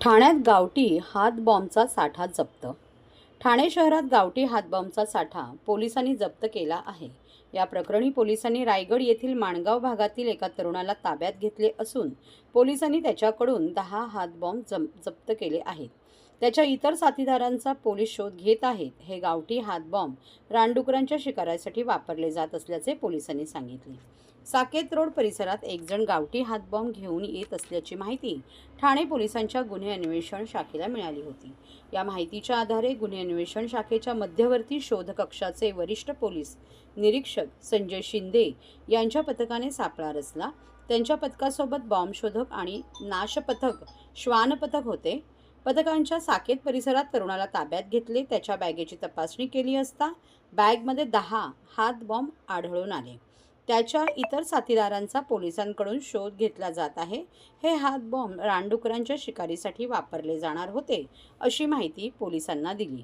ठाण्यात गावठी हातबॉम्बचा साठा जप्त. ठाणे शहरात गावठी हातबॉम्बचा साठा पोलिसांनी जप्त केला आहे. या प्रकरणी पोलिसांनी रायगड येथील माणगाव भागातील एका तरुणाला ताब्यात घेतले असून पोलिसांनी त्याच्याकडून दहा हातबॉम्ब जम जप्त केले आहेत. त्याच्या इतर साथीदारांचा पोलीस शोध घेत आहेत. हे गावठी हातबॉम्ब रानडुकरांच्या शिकारासाठी वापरले जात असल्याचे पोलिसांनी सांगितले. साकेत रोड परिसरात एकजण गावठी हातबॉम्ब घेऊन येत असल्याची माहिती ठाणे पोलिसांच्या गुन्हे अन्वेषण शाखेला मिळाली होती. या माहितीच्या आधारे गुन्हे अन्वेषण शाखेच्या मध्यवर्ती शोध कक्षाचे वरिष्ठ पोलीस निरीक्षक संजय शिंदे यांच्या पथकाने सापळा रचला. त्यांच्या पथकासोबत बॉम्ब शोधक आणि नाशपथक श्वानपथक होते. पथकांच्या साकेत परिसरात तरुणाला ताब्यात घेतले त्याच्या बॅगेची तपासणी केली असता बॅगमध्ये दहा हात बॉम्ब आढळून आले. त्याच्या इतर साथीदारांचा पोलिसांकडून शोध घेतला जात आहे. हे हात बॉम्ब रानडुकरांच्या शिकारीसाठी वापरले जाणार होते अशी माहिती पोलिसांना दिली.